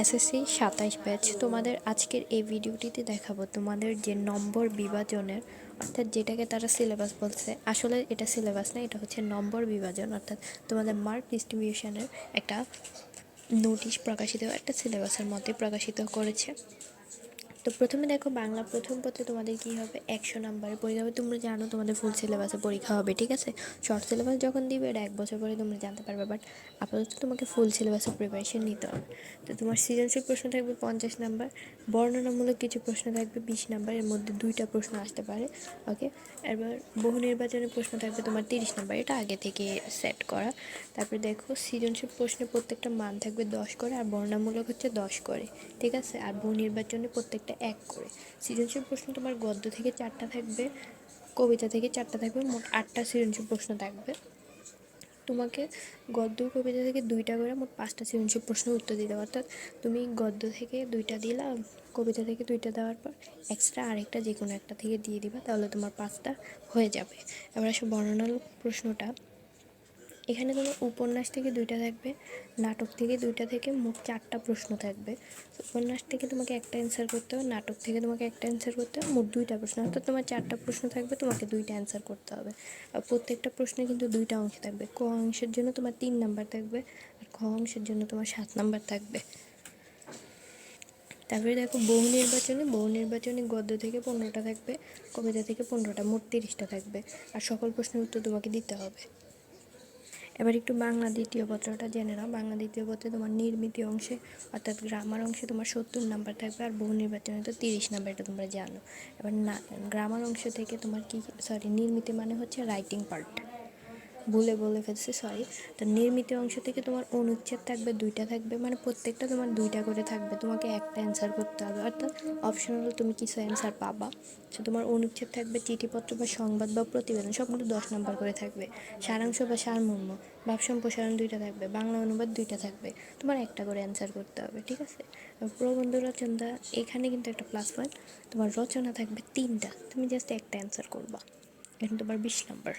SSC সাতাইশ batch তোমাদের আজকের এই ভিডিওটিতে দেখাবো তোমাদের যে নম্বর বিভাজনের, অর্থাৎ যেটাকে তারা সিলেবাস বলছে, আসলে এটা সিলেবাস না, এটা হচ্ছে নম্বর বিভাজন, অর্থাৎ তোমাদের মার্ক ডিস্ট্রিবিউশনের একটা নোটিশ প্রকাশিত, একটা সিলেবাসের মধ্যে প্রকাশিত করেছে। তো প্রথমে দেখো বাংলা প্রথম পত্রে তোমাদের কি হবে? একশো নাম্বারের পরীক্ষা হবে তোমরা জানো তোমাদের ফুল সিলেবাসে পরীক্ষা হবে, ঠিক আছে? শর্ট সিলেবাস যখন দিবে এটা এক বছর পরে তোমরা জানতে পারবে বাট আপাতত তোমাকে ফুল সিলেবাসের প্রিপারেশন নিতে হবে। তো তোমার সৃজনশীল প্রশ্ন থাকবে পঞ্চাশ নাম্বার, বর্ণনামূলক কিছু প্রশ্ন থাকবে বিশ নাম্বার, এর মধ্যে দুইটা প্রশ্ন আসতে পারে ওকে এবার বহু নির্বাচনের প্রশ্ন থাকবে তোমার তিরিশ নাম্বার, এটা আগে থেকে সেট করা। তারপরে দেখো সৃজনশীল প্রশ্নে প্রত্যেকটা মান থাকবে দশ করে, আর বর্ণামূলক হচ্ছে দশ করে, ঠিক আছে? আর বহু নির্বাচনে প্রত্যেকটা এক করে। সৃজনশীল প্রশ্ন তোমার গদ্য থেকে চারটা থাকবে, কবিতা থেকে চারটা থাকবে, মোট আটটা সৃজনশীল প্রশ্ন থাকবে। তোমাকে গদ্য কবিতা থেকে দুইটা করে, মোট পাঁচটা সৃজনশীল প্রশ্ন উত্তর দিতে অর্থাৎ তুমি গদ্য থেকে দুইটা দিলা, কবিতা থেকে দুইটা দেওয়ার পর এক্সট্রা আরেকটা যে কোনো একটা থেকে দিয়ে দিবা, তাহলে তোমার পাঁচটা হয়ে যাবে। এবার আসো বর্ণনামূলক প্রশ্নটা। এখানে তোমার উপন্যাস থেকে দুইটা থাকবে, নাটক থেকে দুইটা থেকে মোট চারটা প্রশ্ন থাকবে। উপন্যাস থেকে তোমাকে একটা অ্যান্সার করতে হবে, নাটক থেকে তোমাকে একটা অ্যান্সার করতে হবে, মোট দুইটা প্রশ্ন। অর্থাৎ তোমার চারটা প্রশ্ন থাকবে, তোমাকে দুইটা অ্যান্সার করতে হবে। আর প্রত্যেকটা প্রশ্নে কিন্তু দুইটা অংশ থাকবে। ক অংশের জন্য তোমার তিন নাম্বার থাকবে, আর খ অংশের জন্য তোমার সাত নাম্বার থাকবে। তারপরে দেখো, বহু নির্বাচনে বহু নির্বাচনে গদ্য থেকে পনেরোটা থাকবে, কবিতা থেকে পনেরোটা, মোট তিরিশটা থাকবে। আর সকল প্রশ্নের উত্তর তোমাকে দিতে হবে। এবার একটু বাংলা দ্বিতীয় পত্রটা জেনে নাও। বাংলা দ্বিতীয় পত্রে তোমার নির্মিত অংশে, অর্থাৎ গ্রামার অংশে তোমার সত্তর নাম্বার থাকবে আর বহু নির্বাচনে তো তিরিশ নাম্বার এটা তোমরা জানো। এবার না, গ্রামার অংশ থেকে তোমার কি সরি নির্মিত মানে হচ্ছে রাইটিং পার্ট ভুলে বলে ফেলছি সরি তো নির্মিত অংশ থেকে তোমার অনুচ্ছেদ থাকবে, দুইটা থাকবে মানে প্রত্যেকটা তোমার দুইটা করে থাকবে। তোমাকে একটা অ্যান্সার করতে হবে। অর্থাৎ অপশনাল তুমি কিছু অ্যান্সার পাবা। সো তোমার অনুচ্ছেদ থাকবে চিঠিপত্র বা সংবাদ বা প্রতিবেদন, সবগুলো দশ নম্বর করে থাকবে। সারাংশ বা সারমর্ম, ভাব সম্প্রসারণ দুইটা থাকবে, বাংলা অনুবাদ দুইটা থাকবে। তোমার একটা করে অ্যান্সার করতে হবে, ঠিক আছে? প্রবন্ধ রচনা, এখানে কিন্তু একটা প্লাস পয়েন্ট তোমার রচনা থাকবে তিনটা। তুমি জাস্ট একটা অ্যান্সার করবা। এখন তোমার বিশ নাম্বার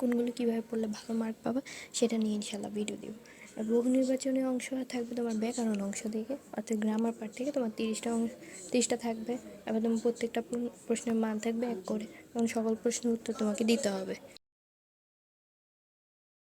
কোনগুলো কীভাবে পড়লে ভালো মার্ক পাবা, সেটা নিয়ে ইনশাল্লাহ ভিডিও দিব। আর বহু নির্বাচনী অংশ থাকবে তোমার ব্যাকরণ অংশ থেকে, অর্থাৎ গ্রামার পার্ট থেকে তোমার তিরিশটা অংশ, তিরিশটা থাকবে। এবার তোমার প্রত্যেকটা প্রশ্নের মান থাকবে এক করে, এবং সকল প্রশ্নের উত্তর তোমাকে দিতে হবে।